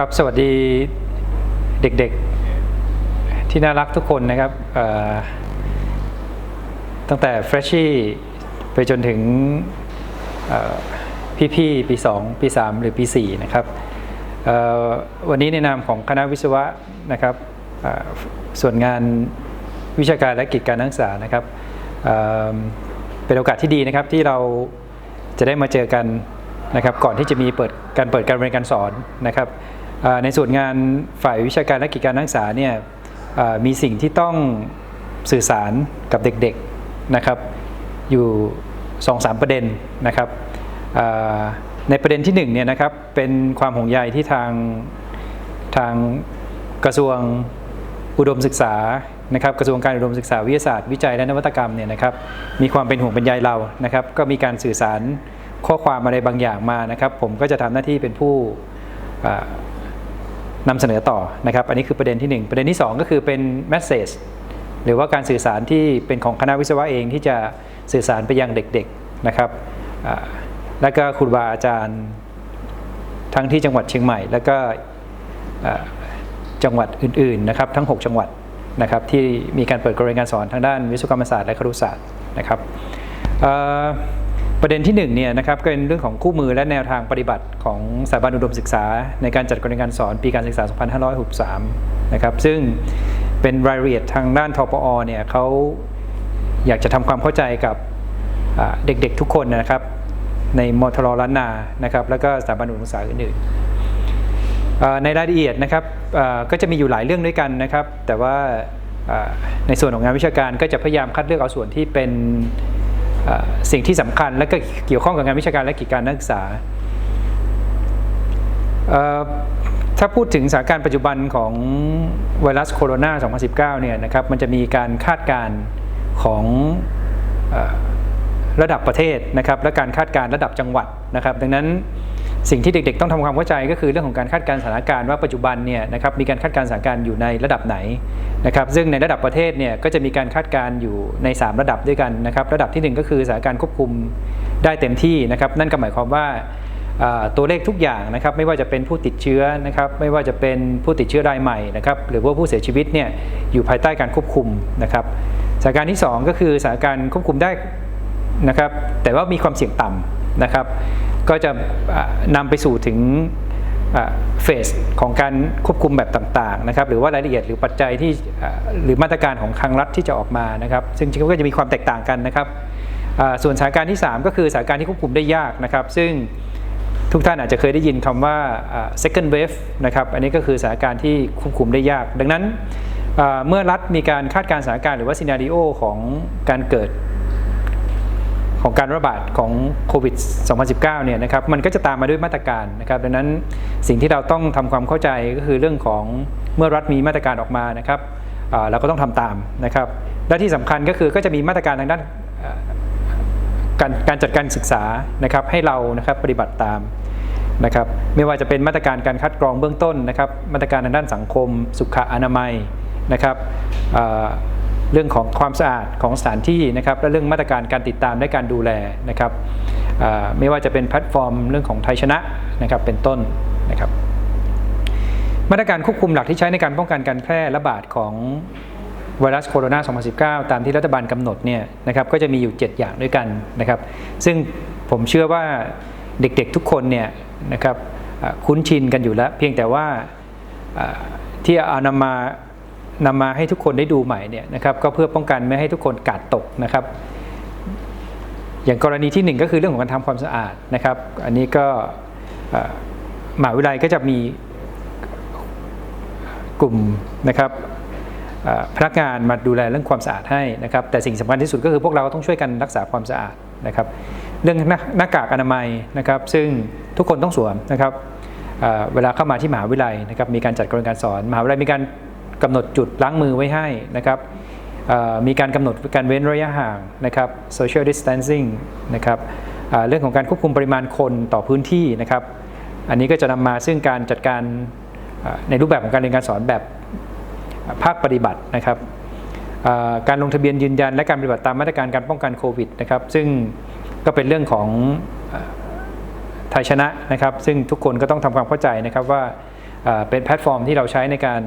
ครับสวัสดีเด็กๆ ที่น่ารักทุกคนนะครับตั้งแต่เฟรชชี่ไปจนถึงพี่ๆ ปี 2 ปี 3 หรือปี 4 นะครับวันนี้ในนามของคณะวิศวะนะครับส่วนงานวิชาการและกิจการนักศึกษานะครับเเป็นโอกาสที่ดีนะครับที่เราจะได้มาเจอกันนะครับก่อนที่จะมีเปิดการเปิดการเรียนการสอนนะครับ ในส่วนงานฝ่ายวิชาการและกิจการนักศึกษาเนี่ยมีสิ่งที่ต้องสื่อสารกับเด็กๆนะครับ อยู่2-3ประเด็นนะครับในประเด็นที่1เนี่ยนะครับเป็นความห่วงใยที่ทางทางกระทรวงอุดมศึกษานะครับกระทรวงการอุดมศึกษาวิทยาศาสตร์วิจัยและนวัตกรรมเนี่ยนะครับมีความเป็นห่วงเป็นใยเรานะครับก็มีการสื่อสารข้อความอะไรบางอย่างมานะครับ ผมก็จะทำหน้าที่เป็นผู้ นำเสนอต่อนะครับ อันนี้คือประเด็นที่ 1 ประเด็นที่ 2 ก็คือเป็น message หรือว่าการสื่อสารที่เป็นของคณะวิศวะเองที่จะสื่อสารไปยังเด็กๆนะครับและก็ครูบาอาจารย์ทั้งที่จังหวัดเชียงใหม่ แล้วก็จังหวัดอื่นๆนะครับทั้ง 6 จังหวัดนะครับที่มีการเปิดการเรียนการสอนทางด้านวิศวกรรมศาสตร์และครุศาสตร์นะครับ ประเด็นที่1เนี่ยนะครับก็เป็นเรื่องของคู่มือและแนวทางปฏิบัติของสถาบันอุดมศึกษา ในการจัดการเรียนการสอนปีการศึกษา 2563 นะครับซึ่งเป็นรายละเอียดทางด้านทปอเนี่ยเขาอยากจะทำความเข้าใจกับเด็กๆทุกคนนะครับ ในมทรล้านนานะครับแล้วก็สถาบันอุดมศึกษาอื่นๆในรายละเอียดนะครับก็จะมีอยู่หลายเรื่องด้วยกันนะครับ แต่ว่าในส่วนของงานวิชาการก็จะพยายามคัดเลือกเอาส่วนที่เป็น สิ่งที่สำคัญและก็เกี่ยวข้องกับงานวิชาการและกิจการนักศึกษา ถ้าพูดถึงสถานการณ์ปัจจุบันของไวรัสโคโรนา 2019 เนี่ยนะครับมันจะมีการคาดการณ์ของอระดับประเทศนะครับและการคาดการณ์ระดับจังหวัดนะครับ ดังนั้น สิ่งที่เด็กๆ ต้องทำความเข้าใจก็คือเรื่องของการคาดการณ์สถานการณ์ว่าปัจจุบันเนี่ยนะครับมีการคาดการณ์สถานการณ์อยู่ในระดับไหนนะครับซึ่งในระดับประเทศเนี่ยก็จะมีการคาดการณ์อยู่ใน 3 ระดับด้วยกันนะครับระดับทีหนึ่1 ก็คือสถานการณ์ควบคุมได้เต็มที่นะครับนั่นก็หมายความว่าตัวเลขทุกอย่างนะครับไม่ว่าจะเป็นผู้ติดเชื้อนะครับไม่ว่าจะเป็นผู้ติดเชื้อรายใหม่นะครับหรือว่าผู้เสียชีวิตเนี่ยอยู่ภายใต้การควบคุมนะครับสถานการณ์ที่สองก็คือสถานการณ์ควบคุมได้นะครับแต่ว่ามีความเสี่ยงต่ำ นะครับ ก็จะนำไปสู่ถึงเฟสของการควบคุมแบบต่างๆนะครับหรือว่ารายละเอียดหรือปัจจัยที่หรือมาตรการของทางรัฐที่จะออกมานะครับ ซึ่งก็จะมีความแตกต่างกันนะครับส่วนสถานการณ์ที่ 3 ก็คือสถานการณ์ที่ควบคุมได้ยากนะครับ ซึ่งทุกท่านอาจจะเคยได้ยินคำว่าอ่า second wave นะครับอันนี้ก็คือสถานการณ์ที่ควบคุมได้ยาก ดังนั้นเมื่อรัฐมีการคาดการณ์สถานการณ์หรือว่าซีนารีโอของการเกิด ของการระบาดของโควิด 2019 เนี่ยนะครับมันก็จะตามมาด้วยมาตรการนะครับดังนั้นสิ่งที่เราต้องทำความเข้าใจก็คือเรื่องของเมื่อรัฐมีมาตรการออกมานะครับเราก็ต้องทำตามนะครับและที่สำคัญก็คือก็จะมีมาตรการทางด้านการการจัดการศึกษานะครับให้เรานะครับปฏิบัติตามนะครับไม่ว่าจะเป็นมาตรการการคัดกรองเบื้องต้นนะครับมาตรการทางด้านสังคม สุขอนามัยนะครับ เรื่องของความสะอาดของสถานที่นะครับและเรื่องมาตรการการติดตามและการดูแลนะครับไม่ว่าจะเป็นแพลตฟอร์มเรื่องของไทยชนะนะครับเป็นต้นนะครับมาตรการควบคุมหลักที่ใช้ในการป้องกันการแพร่ระบาดของไวรัสโคโรนา 2019 ตามที่รัฐบาลกำหนดเนี่ยนะครับก็จะมีอยู่ 7 อย่างด้วยกันนะครับ ซึ่งผมเชื่อว่าเด็กๆทุกคนเนี่ยนะครับคุ้นชินกันอยู่แล้ว เพียงแต่ว่าอ่าที่เอานำมา นำมาให้ทุกคนได้ดูใหม่เนี่ยนะครับก็เพื่อป้องกันไม่ให้ทุกคนกาดตกนะครับ อย่างกรณีที่หนึ่งก็คือเรื่องของการทำความสะอาดนะครับ อันนี้ก็เอ่อมหาวิทยาลัยก็จะมีกลุ่มนะครับพนักงานมาดูแลเรื่องความสะอาดให้นะครับ แต่สิ่งสำคัญที่สุดก็คือพวกเราต้องช่วยกันรักษาความสะอาดนะครับ เรื่องหน้านากากอนามัยนะครับ ซึ่งทุกคนต้องสวมนะครับเวลาเข้ามาที่มหาวิทยาลัยนะครับมีการจัดกรเรียนการสอนมหาวิทยาลัยมีการ กำหนดจุดล้างมือไว้ให้นะครับมีการกำหนดการเว้นระยะห่างนะครับ social distancing นะครับเรื่องของการควบคุมปริมาณคนต่อพื้นที่นะครับ อันนี้ก็จะนำมาซึ่งการจัดการในรูปแบบของการเรียนการสอนแบบภาคปฏิบัตินะครับการลงทะเบียนยืนยันและการปฏิบัติตามมาตรการการป้องกันโควิดนะครับ ซึ่งก็เป็นเรื่องของไทยชนะนะครับ ซึ่งทุกคนก็ต้องทำความเข้าใจนะครับว่าเป็นแพลตฟอร์มที่เราใช้ในการ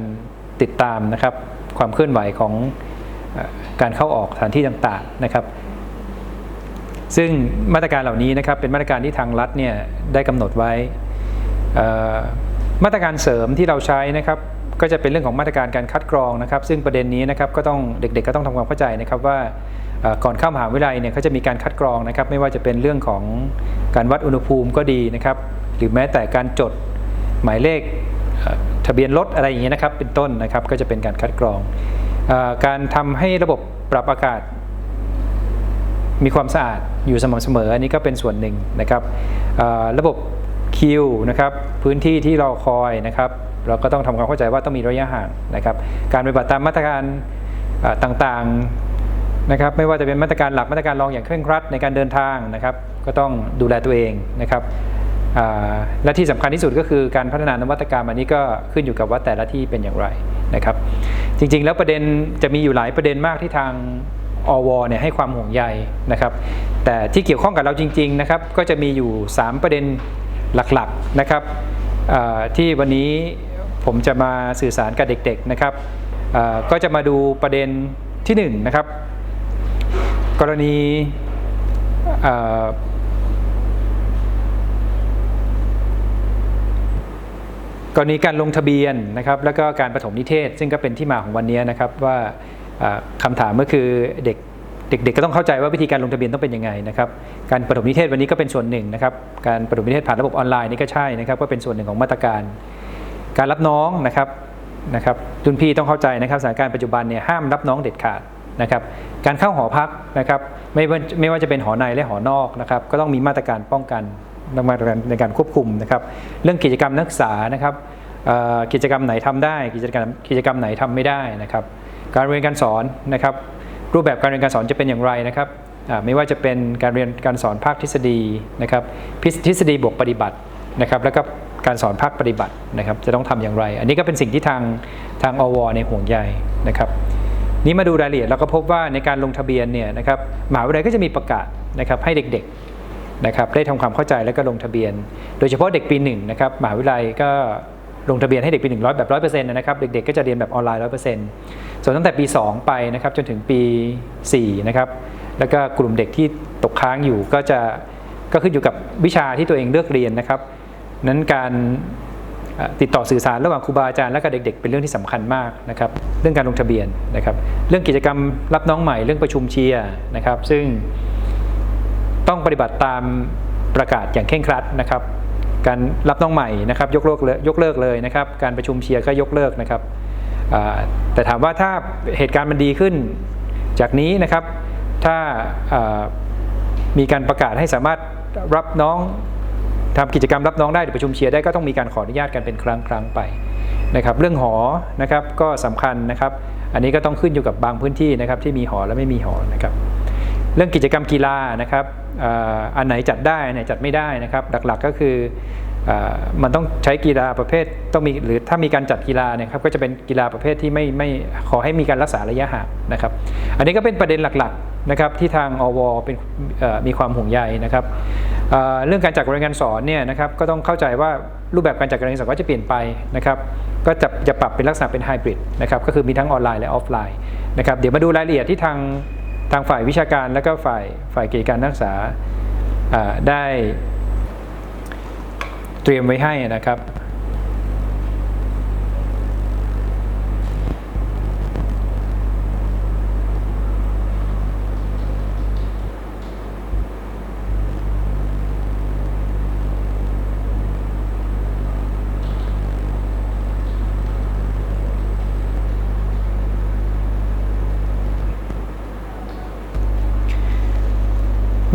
ติดตามนะครับความเคลื่อนไหวของการเข้าออกสถานที่ต่างๆนะครับ ซึ่งมาตรการเหล่านี้นะครับเป็นมาตรการที่ทางรัฐเนี่ยได้กำหนดไว้มาตรการเสริมที่เราใช้นะครับก็จะเป็นเรื่องของมาตรการการคัดกรองนะครับ ซึ่งประเด็นนี้นะครับก็ต้องเด็กๆก็ต้องทำความเข้าใจนะครับว่าก่อนเข้ามหาวิทยาลัยเนี่ยเขาจะมีการคัดกรองนะครับ ไม่ว่าจะเป็นเรื่องของการวัดอุณหภูมิก็ดีนะครับ หรือแม้แต่การจดหมายเลข ทะเบียนรถอะไรอย่างเงี้ยนะครับ เป็นต้นนะครับ ก็จะเป็นการคัดกรองอการทำให้ระบบปรับอากาศ มีความสะอาดอยู่สม่ำเสมอ อันนี้ก็เป็นส่วนหนึ่งนะครับระบบคิวนะครับ พื้นที่ที่เรอคอยนะครับ เราก็ต้องทำความเข้าใจว่าต้องมีระยะห่างนะครับ การปฏิบัติตามมาตรการต่างๆนะครับ ไม่ว่าจะเป็นมาตรการหลักมาตรการรองอย่างเคร่งครัดในการเดินทางนะครับ ก็ต้องดูแลตัวเองนะครับ และที่สำคัญที่สุดก็คือการพัฒนานวัตกรรมอันนี้ก็ขึ้นอยู่กับว่าแต่ละที่เป็นอย่างไรนะครับ จริงๆ แล้วประเด็นจะมีอยู่หลายประเด็นมากที่ทางอวเนี่ยให้ความห่วงใยนะครับ แต่ที่เกี่ยวข้องกับเราจริง ๆนะครับ ก็จะมีอยู่ 3 ประเด็นหลักๆนะครับที่วันนี้ผมจะมาสื่อสารกับเด็กๆนะครับก็จะมาดูประเด็นที่1นะครับ กรณี กรณีการลงทะเบียนนะครับแล้วก็การปฐมนิเทศ ซึ่งก็เป็นที่มาของวันนี้นะครับว่าเอ่อคำถามก็คือเด็กเด็กๆก็ต้องเข้าใจว่าวิธีการลงทะเบียนต้องเป็นยังไงนะครับการปฐมนิเทศวันนี้ก็เป็นส่วนหนึ่งนะครับการปฐมนิเทศผ่านระบบออนไลน์นี่ก็ใช่นะครับก็เป็นส่วนหนึ่งของมาตรการ การรับน้องนะครับนะครับรุ่นพี่ต้องเข้าใจนะครับสถานการณ์ปัจจุบันเนี่ยห้ามรับน้องเด็ดขาดนะครับการเข้าหอพักนะครับไม่ไม่ว่าจะเป็นหอในและหอนอกนะครับก็ต้องมีมาตรการป้องกัน มาตรการในการควบคุมนะครับ เรื่องกิจกรรมนักศึกษานะครับกิจกรรมไหนทำได้ กิจกรรมกิจกรรมไหนทำไม่ได้นะครับ การเรียนการสอนนะครับ รูปแบบการเรียนการสอนจะเป็นอย่างไรนะครับไม่ว่าจะเป็นการเรียนการสอนภาคทฤษฎีนะครับทฤษฎีบวกปฏิบัตินะครับ แล้วก็การสอนภาคปฏิบัตินะครับ จะต้องทำอย่างไร อันนี้ก็เป็นสิ่งที่ทางทางอวในห่วงใยนะครับนี้มาดูรายละเอียดเราก็พบว่าในการลงทะเบียนเนี่ยนะครับมหาวิทยาลัยก็จะมีประกาศนะครับให้เด็กๆ นะครับได้ทำความเข้าใจแล้วก็ลงทะเบียน โดยเฉพาะเด็กปีหนึ่งนะครับมหาวิทยาลัยก็ลงทะเบียนให้เด็กปีหนึ่งร้อยแบบร้อยเปอร์เซ็นต์นะครับเด็กๆก็จะเรียนแบบออนไลน์ร้อยเปอร์เซ็นต์ส่วนตั้งแต่ปี 2 ไปนะครับจนถึงปี4นะครับแล้วก็กลุ่มเด็กที่ตกค้างอยู่ก็จะก็ขึ้นอยู่กับวิชาที่ตัวเองเลือกเรียนนะครับ นั้นการติดต่อสื่อสารระหว่างครูบาอาจารย์และกับเด็กๆ เป็นเรื่องที่สำคัญมากนะครับ เรื่องการลงทะเบียนนะครับ เรื่องกิจกรรมรับน้องใหม่เรื่องประชุมเชียร์นะครับ ซึ่ง ต้องปฏิบัติตามประกาศอย่างเคร่งครัดนะครับ การรับน้องใหม่นะครับยกเลิกเลยยกเลิกเลยนะครับ การประชุมเชียร์ก็ยกเลิกนะครับแต่ถามว่าถ้าเหตุการณ์มันดีขึ้น จากนี้นะครับถ้ามีการประกาศให้สามารถรับน้องทำกิจกรรมรับน้องได้หรือประชุมเชียร์ได้ก็ต้องมีการขออนุญาตกันเป็นครั้งครั้งไปนะครับ เรื่องหอนะครับก็สำคัญนะครับ อันนี้ก็ต้องขึ้นอยู่กับบางพื้นที่นะครับที่มีหอและไม่มีหอนะครับ เรื่องกิจกรรมกีฬานะครับอันไหนจัดได้อันไหนจัดไม่ได้นะครับ หลักๆก็คืออมันต้องใช้กีฬาประเภทต้องมีหรือถ้ามีการจัดกีฬาเนี่ยครับก็จะเป็นกีฬาประเภทที่ไม่ไม่ขอให้มีการรักษาระยะห่างนะครับ อันนี้ก็เป็นประเด็นหลักๆนะครับที่ทางอวเป็นมีความห่วงใยนะครับเอ่อเรื่องการจัดการเรียนการสอนเนี่ยนะครับก็ต้องเข้าใจว่ารูปแบบการจัดการเรียนการสอนก็จะเปลี่ยนไปนะครับก็จะจะปรับเป็นลักษณะเป็นไฮบริดนะครับก็คือมีทั้งออนไลน์และออฟไลน์นะครับเดี๋ยวมาดูรายละเอียดที่ทาง ทางฝ่ายวิชาการและก็ฝ่ายฝ่ายกิจการนักศึกษาได้เตรียมไว้ให้นะครับ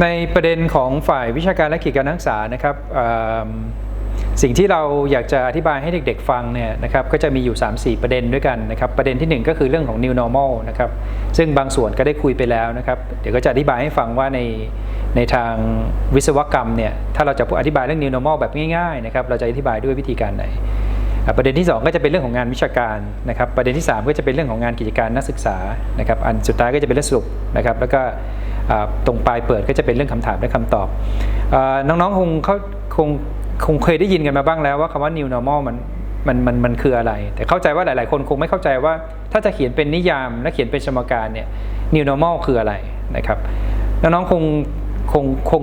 ในประเด็นของฝ่ายวิชาการและกิจการนักศึกษานะครับสิ่งที่เราอยากจะอธิบายให้เด็กๆฟังเนี่ยนะครับก็จะมีอยู่ 3-4 ประเด็นด้วยกันนะครับประเด็นทีหนึ่1 ก็คือเรื่องของ new normal นะครับซึ่งบางส่วนก็ได้คุยไปแล้วนะครับเดี๋ยวก็จะอธิบายให้ฟังว่าในในทางวิศวกรรมเนี่ยถ้าเราจะอธิบายเรื่อง new normal แบบง่ายๆนะครับเราจะอธิบายด้วยวิธีการไหน ประเด็นที่ 2 ก็จะเป็นเรื่องของงานวิชาการนะครับประเด็นที่ 3 ก็จะเป็นเรื่องของงานกิจการนักศึกษานะครับอันสุดท้ายก็จะเป็นเรื่องสรุปนะครับแล้วก็ ตรงปลายเปิดก็จะเป็นเรื่องคำถามและคำตอบอน้องๆคงเขาคงคงเคยได้ยินกันมาบ้างแล้วว่าคำว่า new normal มันมันมันมันคืออะไร แต่เข้าใจว่าหลาย ๆ คนคงไม่เข้าใจว่าถ้าจะเขียนเป็นนิยามและเขียนเป็นสมการเนี่ย new normal คืออะไรนะครับน้องๆคงคงคง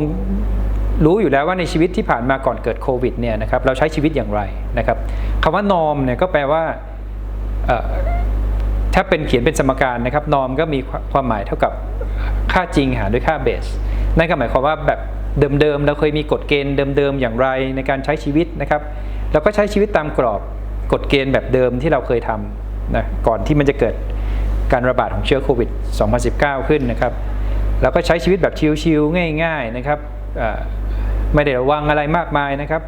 รู้อยู่แล้วว่าในชีวิตที่ผ่านมาก่อนเกิดโควิดเนี่ยนะครับเราใช้ชีวิตอย่างไรนะครับคำว่า norm เนี่ยก็แปลว่า ถ้าเป็นเขียนเป็นสมการนะครับ norm ก็มีความหมายเท่ากับค่าจริงหารด้วยค่าเบส นั่นก็หมายความว่าแบบเดิมๆเราเคยมีกฎเกณฑ์เดิมๆอย่างไรในการใช้ชีวิตนะครับเราก็ใช้ชีวิตตามกรอบกฎเกณฑ์แบบเดิมที่เราเคยทำนะก่อนที่มันจะเกิดการระบาดของเชื้อโควิด 2019 ขึ้นนะครับเราก็ใช้ชีวิตแบบชิลๆง่าย ๆนะครับไม่ได้ระวังอะไรมากมายนะครับ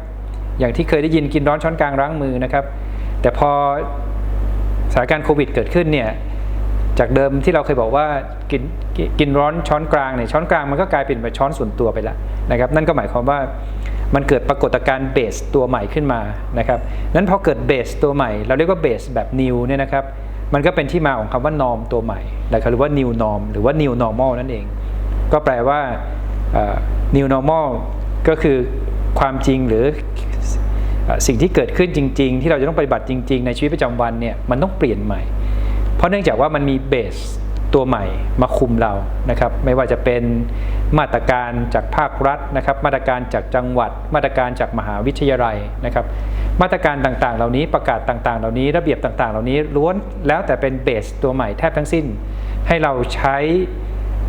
อย่างที่เคยได้ยินกินร้อนช้อนกลางล้างมือนะครับ แต่พอ สถานการณ์โควิดเกิดขึ้นเนี่ยจากเดิมที่เราเคยบอกว่ากินกินร้อนช้อนกลางเนี่ยช้อนกลางมันก็กลายเป็นแบบช้อนส่วนตัวไปแล้วนะครับ นั่นก็หมายความว่ามันเกิดปรากฏการณ์เบสตัวใหม่ขึ้นมานะครับนั้นพอเกิดเบสตัวใหม่ เราเรียกว่าเบสแบบ new เนี่ยนะครับมันก็เป็นที่มาของคำว่า norm ตัวใหม่นะครับหรือว่า new norm หรือว่า new normal นั่นเอง ก็แปลว่าเอ่อ new normal ก็คือความจริงหรือ สิ่งที่เกิดขึ้นจริง ๆ ที่เราจะต้องปฏิบัติจริง ๆ ในชีวิตประจำวันเนี่ยมันต้องเปลี่ยนใหม่ เพราะเนื่องจากว่ามันมีเบสตัวใหม่มาคุมเรานะครับ ไม่ว่าจะเป็นมาตรการจากภาครัฐนะครับ มาตรการจากจังหวัด มาตรการจากมหาวิทยาลัยนะครับ มาตรการต่างๆ เหล่านี้ประกาศต่างๆ เหล่านี้ระเบียบต่างๆ เหล่านี้ล้วนแล้วแต่เป็นเบสตัวใหม่แทบทั้งสิ้น ให้เราใช้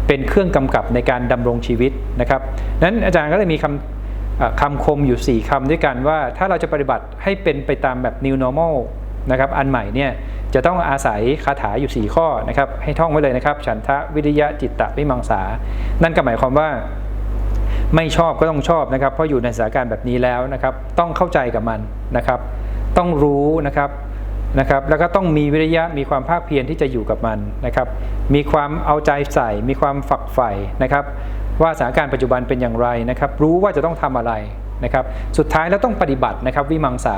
เป็นเครื่องกำกับในการดำรงชีวิตนะครับนั้นอาจารย์ก็เลยมีคำเอ่อ คำคมอยู่ 4คำด้วยกันว่าถ้าเราจะปฏิบัติให้เป็นไปตามแบบ new normal นะครับอันใหม่เนี่ยจะต้องอาศัยคาถาอยู่ 4 ข้อนะครับให้ท่องไว้เลยนะครับ ฉันทะวิริยะจิตตะวิมังสา นั่นก็หมายความว่าไม่ชอบก็ต้องชอบนะครับ เพราะอยู่ในสถานการณ์แบบนี้แล้วนะครับ ต้องเข้าใจกับมันนะครับ ต้องรู้นะครับนะครับ แล้วก็ต้องมีวิริยะมีความภาคเพียรที่จะอยู่กับมันนะครับ มีความเอาใจใส่ มีความฝักใฝ่นะครับ ว่าสถานการณ์ปัจจุบันเป็นอย่างไรนะครับ รู้ว่าจะต้องทำอะไรนะครับ สุดท้ายแล้วต้องปฏิบัตินะครับวิมังสา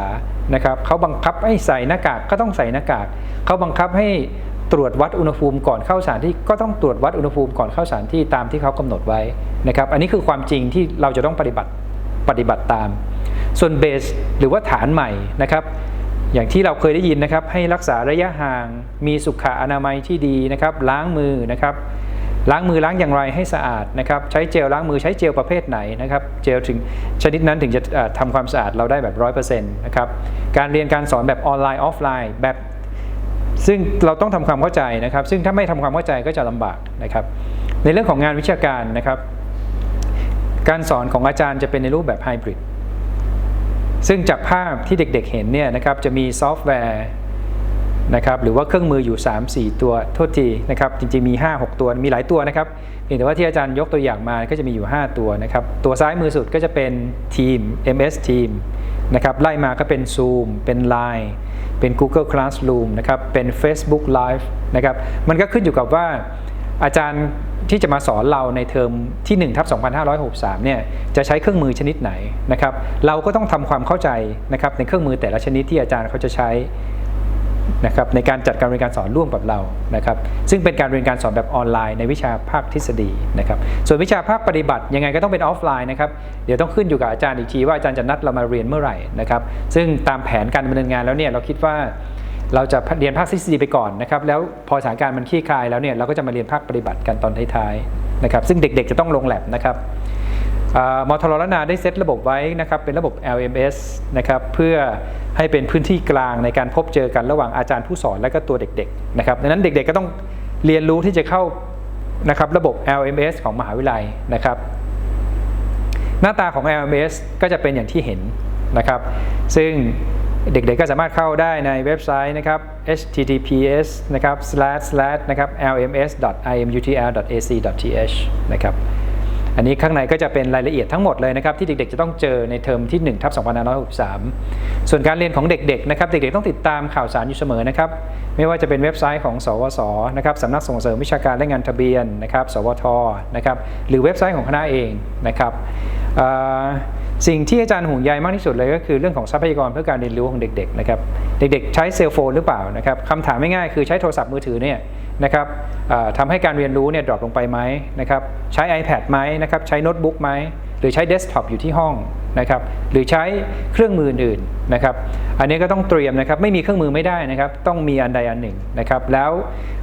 นะครับเขาบังคับให้ใส่หน้ากากก็ต้องใส่หน้ากากเขาบังคับให้ตรวจวัดอุณหภูมิก่อนเข้าสถานที่ก็ต้องตรวจวัดอุณหภูมิก่อนเข้าสถานที่ตามที่เขากำหนดไว้นะครับ อันนี้คือความจริงที่เราจะต้องปฏิบัติปฏิบัติตาม ส่วนเบสหรือว่าฐานใหม่นะครับอย่างที่เราเคยได้ยินนะครับให้รักษาระยะห่าง มีสุขอนามัยที่ดีนะครับ ล้างมือนะครับ ล้างมือล้างอย่างไรให้สะอาดนะครับใช้เจลล้างมือใช้เจลประเภทไหนนะครับเจลถึงชนิดนั้นถึงจะเอ่อทำความสะอาดเราได้แบบร้อยเปอร์เซ็นต์นะครับการเรียนการสอนแบบออนไลน์ออฟไลน์แบบซึ่งเราต้องทำความเข้าใจนะครับ ซึ่งถ้าไม่ทำความเข้าใจก็จะลำบากนะครับ ในเรื่องของงานวิชาการนะครับ การสอนของอาจารย์จะเป็นในรูปแบบไฮบริดซึ่งจากภาพที่เด็กๆเห็นเนี่ยนะครับจะมีซอฟต์แวร์ นะครับหรือว่าเครื่องมืออยู่ 3-4 ตัวโทษทีนะครับจริงๆมี 5-6 ตัวมีหลายตัวนะครับเพียงแต่ว่าที่อาจารย์ยกตัวอย่างมาก็จะมีอยู่ 5 ตัวนะครับตัวซ้ายมือสุดก็จะเป็นทีม MS Team นะครับไล่มาก็เป็น Zoom เป็น Line เป็น Google Classroom นะครับเป็น Facebook Live นะครับมันก็ขึ้นอยู่กับว่าอาจารย์ที่จะมาสอนเราในเทอมที่1ทับ2563เนี่ยจะใช้เครื่องมือชนิดไหนนะครับเราก็ต้องทำความเข้าใจนะครับในเครื่องมือแต่ละชนิดที่อาจารย์เขาจะใช้ นะครับในการจัดการเรียนการสอนร่วมกับเรานะครับซึ่งเป็นการเรียนการสอนแบบออนไลน์ในวิชาภาคทฤษฎีนะครับส่วนวิชาภาคปฏิบัติยังไงก็ต้องเป็นออฟไลน์นะครับเดี๋ยวต้องขึ้นอยู่กับอาจารย์อีกทีว่าอาจารย์จะนัดเรามาเรียนเมื่อไหร่นะครับซึ่งตามแผนการดำเนินงานแล้วเนี่ยเราคิดว่าเราจะเรียนภาคทฤษฎีไปก่อนนะครับแล้วพอสถานการณ์มันคลี่คลายแล้วเนี่ยเราก็จะมาเรียนภาคปฏิบัติกันตอนท้ายๆนะครับซึ่งเด็กๆจะต้องลงแลบนะครับมอทรลนาได้เซตระบบไว้นะครับเป็นระบบ LMS นะครับเพื่อ ให้เป็นพื้นที่กลางในการพบเจอกันระหว่างอาจารย์ผู้สอนและก็ตัวเด็กๆนะครับดังนั้นเด็กๆก็ต้องเรียนรู้ที่จะเข้านะครับระบบ LMS ของมหาวิทยาลัยนะครับ หน้าตาของ LMS ก็จะเป็นอย่างที่เห็นนะครับ ซึ่งเด็กๆก็สามารถเข้าได้ในเว็บไซต์นะครับ https นะครับ slash slash นะครับ lms.imutl.ac.th นะครับ อันนี้ข้างในก็จะเป็นรายละเอียดทั้งหมดเลยนะครับที่เด็กๆจะต้องเจอในเทอมที่1ทับ2563 ส่วนการเรียนของเด็กๆนะครับเด็กๆต้องติดตามข่าวสารอยู่เสมอนะครับไม่ว่าจะเป็นเว็บไซต์ของ สวส นะครับสำนักส่งเสริมวิชาการและงานทะเบียนนะครับ สวท นะครับหรือเว็บไซต์ของคณะเองนะครับ สิ่งที่อาจารย์ห่วงใยมากที่สุดเลยก็คือเรื่องของทรัพยากรเพื่อการเรียนรู้ของเด็กๆนะครับเด็กๆ ใช้เซลโฟนหรือเปล่านะครับคำถามไม่ง่ายๆคือใช้โทรศัพท์มือถือเนี่ยนะครับทำให้การเรียนรู้เนี่ยดรอปลงไปไหมนะครับใช้ iPad ไหมนะครับใช้โน้ตบุ๊กไหมหรือใช้เดสก์ท็อปอยู่ที่ห้องนะครับหรือใช้เครื่องมืออื่นนะครับอันนี้ก็ต้องเตรียมนะครับไม่มีเครื่องมือไม่ได้นะครับต้องมีอันใดอันหนึ่งนะครับแล้ว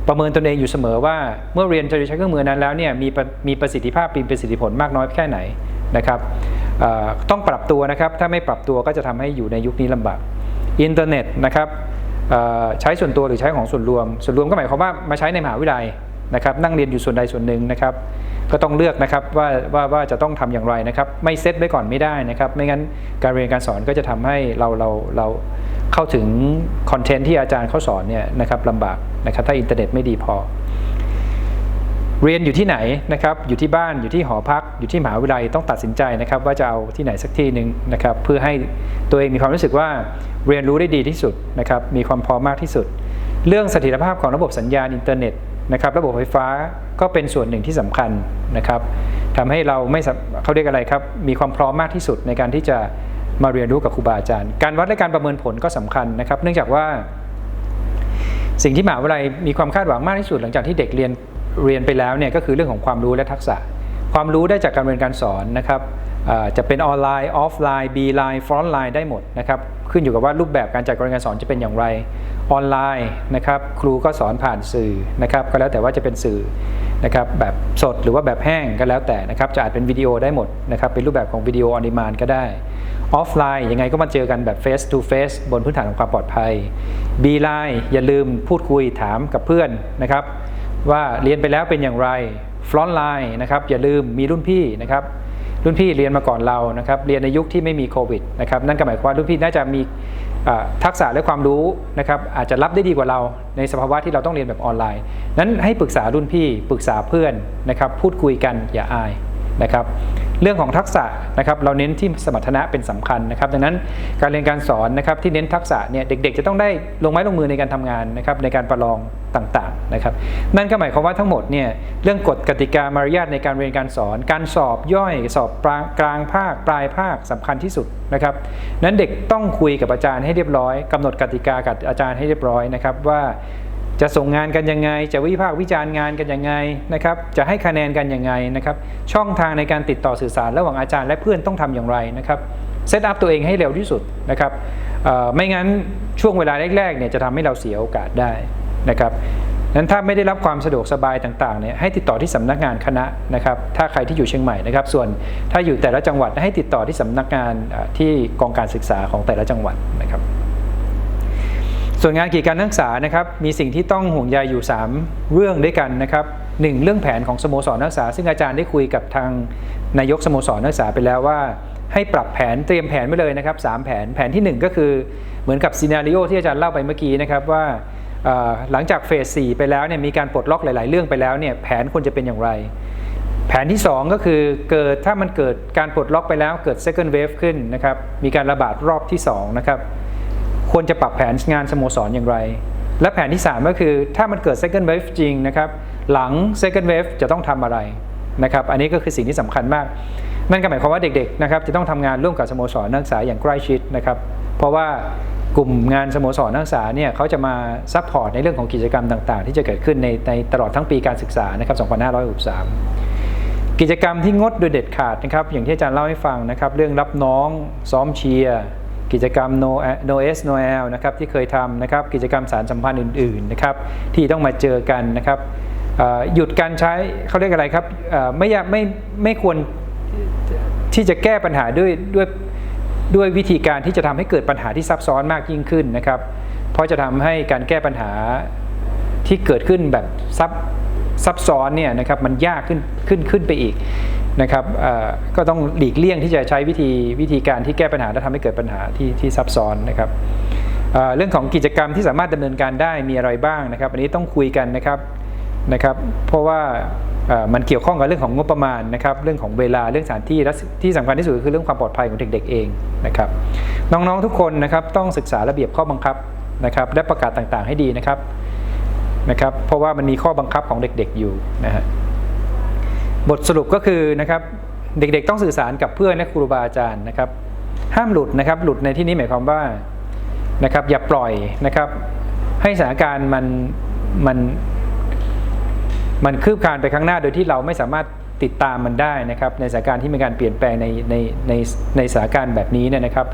ประเมินตนเองอยู่เสมอว่าเมื่อเรียนจะใช้เครื่องมือนั้นแล้วเนี่ยมีมีประสิทธิภาพมีประสิทธิผลมากน้อยแค่ไหน นะครับต้องปรับตัวนะครับ ถ้าไม่ปรับตัวก็จะทำให้อยู่ในยุคนี้ลำบากอินเทอร์เน็ตนะครับใช้ส่วนตัวหรือใช้ของส่วนรวม ส่วนรวมก็หมายความว่ามาใช้ในมหาวิทยาลัยนะครับนั่งเรียนอยู่ส่วนใดส่วนหนึ่งนะครับก็ต้องเลือกนะครับว่าว่าว่าจะต้องทำอย่างไรนะครับไม่เซตไว้ก่อนไม่ได้นะครับไม่งั้นการเรียนการสอนก็จะทำให้เราเราเราเข้าถึงคอนเทนต์ที่อาจารย์เขาสอนเนี่ยนะครับลำบากนะครับถ้าอินเทอร์เน็ตไม่ดีพอ เรียนอยู่ที่ไหนนะครับ อยู่ที่บ้าน อยู่ที่หอพัก อยู่ที่มหาวิทยาลัยต้องตัดสินใจนะครับ ว่าจะเอาที่ไหนสักที่หนึ่งนะครับ เพื่อให้ตัวเองมีความรู้สึกว่าเรียนรู้ได้ดีที่สุดนะครับ มีความพร้อมมากที่สุด เรื่องเสถียรภาพของระบบสัญญาณอินเทอร์เน็ตนะครับ ระบบไฟฟ้าก็เป็นส่วนหนึ่งที่สำคัญนะครับทำให้เราไม่เขาเรียกอะไรครับ มีความพร้อมมากที่สุดในการที่จะมาเรียนรู้กับครูบาอาจารย์ การวัดและการประเมินผลก็สำคัญนะครับ เนื่องจากว่าสิ่งที่มหาวิทยาลัยมีความคาดหวังมากที่สุดหลังจากที่เด็กเรียน เรียนไปแล้วเนี่ยก็คือเรื่องของความรู้และทักษะ ความรู้ได้จากการเรียนการสอนนะครับจะเป็นออนไลน์ออฟไลน์บีไลน์ฟรอนต์ไลน์ได้หมดนะครับขึ้นอยู่กับว่ารูปแบบการจัดการเรียนการสอนจะเป็นอย่างไรออนไลน์นะครับครูก็สอนผ่านสื่อนะครับก็แล้วแต่ว่าจะเป็นสื่อนะครับแบบสดหรือว่าแบบแห้งก็แล้วแต่นะครับจะอาจเป็นวิดีโอได้หมดนะครับเป็นรูปแบบของวิดีโอออนดีมานก็ได้ออฟไลน์ยังไงก็มาเจอกันแบบ Face to Face บนพื้นฐานของความปลอดภัย B Line อย่าลืมพูดคุยถามกับเพื่อนนะครับ ว่าเรียนไปแล้วเป็นอย่างไรฟลอนไลน์นะครับอย่าลืมมีรุ่นพี่นะครับรุ่นพี่เรียนมาก่อนเรานะครับเรียนในยุคที่ไม่มีโควิดนะครับนั่นก็หมายความว่ารุ่นพี่น่าจะมีทักษะและความรู้นะครับอาจจะรับได้ดีกว่าเราในสภาวะที่เราต้องเรียนแบบออนไลน์ นั้นให้ปรึกษารุ่นพี่ปรึกษาเพื่อนนะครับพูดคุยกันอย่าอายนะครับ เรื่องของทักษะนะครับเราเน้นที่สมรรถนะเป็นสำคัญนะครับ ดังนั้นการเรียนการสอนนะครับที่เน้นทักษะเนี่ยเด็กๆ จะต้องได้ลงไม้ลงมือในการทำงานนะครับในการประลองต่างๆนะครับนั่นก็หมายความว่าทั้งหมดเนี่ยเรื่องกฎกติกามารยาทในการเรียนการสอน การสอบย่อยสอบกลางภาค ปลายภาคสำคัญที่สุดนะครับนั้นเด็กต้องคุยกับอาจารย์ให้เรียบร้อยกำหนดกติกากับอาจารย์ให้เรียบร้อยนะครับว่า จะส่งงานกันยังไง จะวิพากษ์วิจารณ์งานกันยังไงนะครับ จะให้คะแนนกันยังไงนะครับ ช่องทางในการติดต่อสื่อสารระหว่างอาจารย์และเพื่อนต้องทำอย่างไรนะครับเซตอัพตัวเองให้เร็วที่สุดนะครับไม่งั้นช่วงเวลาแรกๆเนี่ยจะทำให้เราเสียโอกาสได้นะครับนั้นถ้าไม่ได้รับความสะดวกสบายต่างๆเนี่ยให้ติดต่อที่สำนักงานคณะนะครับ ถ้าใครที่อยู่เชียงใหม่นะครับ ส่วนถ้าอยู่แต่ละจังหวัดให้ติดต่อที่สำนักงานที่กองการศึกษาของแต่ละจังหวัดนะครับ ส่วนงานกิจการนักศึกษานะครับมีสิ่งที่ต้องห่วงใยอยู่ 3 เรื่องด้วยกันนะครับหนึ่งเรื่องแผนของสโมสรนักศึกษา ซึ่งอาจารย์ได้คุยกับทางนายกสโมสรนักศึกษาไปแล้วว่า ให้ปรับแผนเตรียมแผนไว้เลยนะครับสามแผนแผนทีหนึ่1 ก็คือเหมือนกับซีนารีโอที่อาจารย์เล่าไปเมื่อกี้นะครับว่าหลังจากเฟส4ไปแล้วเนี่ยมีการปลดล็อกหลาย ๆ เรื่องไปแล้วเนี่ยแผนควรจะเป็นอย่างไร แผนที่ 2 ก็คือเกิดถ้ามันเกิดการปลดล็อกไปแล้วเกิด second wave ขึ้นนะครับมีการระบาดรอบที่2นะครับ ควรจะปรับแผนงานสโมสรอย่างไร และแผนที่ 3 ก็คือถ้ามันเกิด second wave จริงนะครับ หลัง second wave จะต้องทำอะไรนะครับ อันนี้ก็คือสิ่งที่สำคัญมาก นั่นก็หมายความว่าเด็กๆนะครับจะต้องทำงานร่วมกับสโมสรนักศึกษาอย่างใกล้ชิดนะครับ เพราะว่ากลุ่มงานสโมสรนักศึกษาเนี่ยเขาจะมาซัพพอร์ตในเรื่องของกิจกรรมต่างๆ ที่จะเกิดขึ้นในในตลอดทั้งปีการศึกษานะครับ 2563 กิจกรรมที่งดโดยเด็ดขาดนะครับ อย่างที่อาจารย์เล่าให้ฟังนะครับ เรื่องรับน้อง ซ้อมเชียร์ กิจกรรม no no s no l นะครับที่เคยทำนะครับกิจกรรมสารสัมพันธ์อื่นๆนะครับที่ต้องมาเจอกันนะครับหยุดการใช้เขาเรียกอะไรครับไม่อยากไม่ไม่ควรที่จะแก้ปัญหาด้วยด้วยด้วยวิธีการที่จะทำให้เกิดปัญหาที่ซับซ้อนมากยิ่งขึ้นนะครับ เพราะจะทำให้การแก้ปัญหาที่เกิดขึ้นแบบซับซับซ้อนเนี่ยนะครับมันยากขึ้นขึ้นขึ้นไปอีก นะครับก็ต้องหลีกเลี่ยงที่จะใช้วิธีวิธีการที่แก้ปัญหาและทำให้เกิดปัญหาที่ที่ซับซ้อนนะครับเรื่องของกิจกรรมที่สามารถดำเนินการได้มีอะไรบ้างนะครับ อันนี้ต้องคุยกันนะครับนะครับ เพราะว่ามันเกี่ยวข้องกับเรื่องของงบประมาณนะครับ เรื่องของเวลาเรื่องสถานที่และที่สำคัญที่สุดคือเรื่องความปลอดภัยของเด็ก ๆ เองนะครับ น้องๆทุกคนนะครับต้องศึกษาระเบียบข้อบังคับนะครับ และประกาศต่างๆให้ดีนะครับนะครับ เพราะว่ามันมีข้อบังคับของเด็ก ๆ อยู่นะฮะ บทสรุปก็คือนะครับเด็กๆ ต้องสื่อสารกับเพื่อนและครูบาอาจารย์นะครับ ห้ามหลุดนะครับ หลุดในที่นี้หมายความว่านะครับอย่าปล่อยนะครับ ให้สถานการณ์มันมันมันคืบคลานไปข้างหน้าโดยที่เราไม่สามารถติดตามมันได้นะครับ ในสถานการณ์ที่มีการเปลี่ยนแปลงในในในในสถานการณ์แบบนี้เนี่ยนะครับ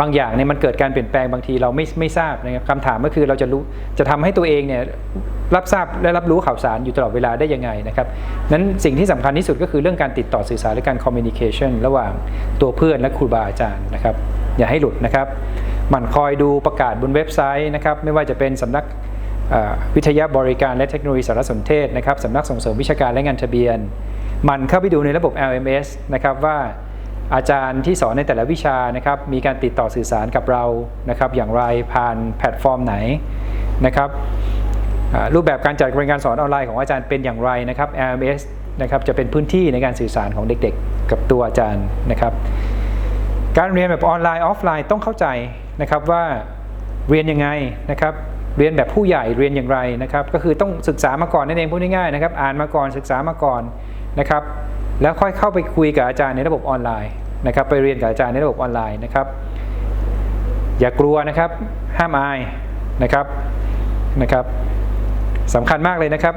บางอย่างเนี่ยมันเกิดการเปลี่ยนแปลงบางทีเราไม่ไม่ทราบนะครับคำถามก็คือเราจะรู้จะทำให้ตัวเองเนี่ยรับทราบและรับรู้ข่าวสารอยู่ตลอดเวลาได้ยังไงนะครับนั้นสิ่งที่สำคัญที่สุดก็คือเรื่องการติดต่อสื่อสารและการ communication ระหว่างตัวเพื่อนและครูบาอาจารย์นะครับ อย่าให้หลุดนะครับหมั่นคอยดูประกาศบนเว็บไซต์นะครับไม่ว่าจะเป็นสำนักวิทยาบริการและเทคโนโลยีสารสนเทศนะครับสำนักส่งเสริมวิชาการและงานทะเบียน มันเข้าไปดูในระบบ LMS นะครับว่า อาจารย์ที่สอนในแต่ละวิชานะครับมีการติดต่อสื่อสารกับเรานะครับอย่างไรผ่านแพลตฟอร์มไหนนะครับรูปแบบการจัดการสอนออนไลน์ของอาจารย์เป็นอย่างไรนะครับ LMS นะครับจะเป็นพื้นที่ในการสื่อสารของเด็กๆ กับตัวอาจารย์นะครับ การเรียนแบบออนไลน์ออฟไลน์ต้องเข้าใจนะครับว่าเรียนยังไงนะครับเรียนแบบผู้ใหญ่เรียนอย่างไรนะครับ ก็คือต้องศึกษามาก่อนนั่นเองพูดง่ายๆนะครับ อ่านมาก่อนศึกษามาก่อนนะครับ แล้วค่อยเข้าไปคุยกับอาจารย์ในระบบออนไลน์นะครับ ไปเรียนกับอาจารย์ในระบบออนไลน์นะครับ อย่ากลัวนะครับ ห้ามอายนะครับนะครับสำคัญมากเลยนะครับ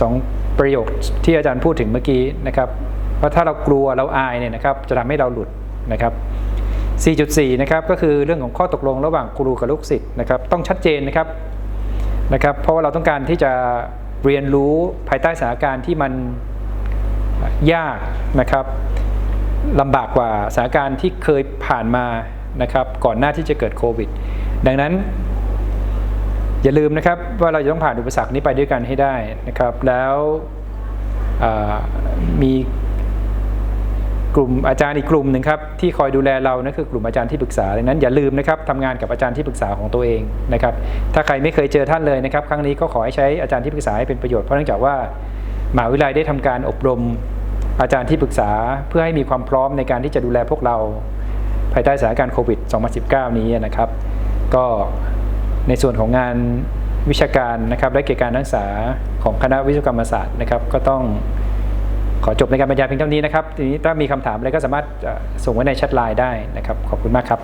สองประโยคที่อาจารย์พูดถึงเมื่อกี้นะครับว่าถ้าเรากลัวเราอายเนี่ยนะครับ จะทำให้เราหลุดนะครับ 4.4 นะครับก็คือเรื่องของข้อตกลงระหว่างครูกับลูกศิษย์นะครับ ต้องชัดเจนนะครับนะครับ เพราะว่าเราต้องการที่จะเรียนรู้ภายใต้สถานการณ์ที่มัน ยากนะครับลำบากกว่าสถานการณ์ที่เคยผ่านมานะครับก่อนหน้าที่จะเกิดโควิด ดังนั้น อย่าลืมนะครับว่าเราจะต้องผ่านอุปสรรคนี้ไปด้วยกันให้ได้นะครับ แล้วมีกลุ่มอาจารย์อีกกลุ่มหนึ่งครับที่คอยดูแลเรานั่นคือกลุ่มอาจารย์ที่ปรึกษาดังนั้นอย่าลืมนะครับทำงานกับอาจารย์ที่ปรึกษาของตัวเองนะครับถ้าใครไม่เคยเจอท่านเลยนะครับ ครั้งนี้ก็ขอให้ใช้อาจารย์ที่ปรึกษาให้เป็นประโยชน์เพราะเนื่องจากว่ามหาวิทยาลัยได้ทำการอบรม อาจารย์ที่ปรึกษาเพื่อให้มีความพร้อมในการที่จะดูแลพวกเรา ภายใต้สถานการณ์โควิด 2019 นี้นะครับ ก็ในส่วนของงานวิชาการนะครับและเกี่ยวกับการนักศึกษาของคณะวิศวกรรมศาสตร์นะครับ ก็ต้องขอจบในการบรรยายเพียงเท่านี้นะครับ ทีนี้ถ้ามีคำถามอะไรก็สามารถส่งไว้ในแชทไลน์ได้นะครับ ขอบคุณมากครับ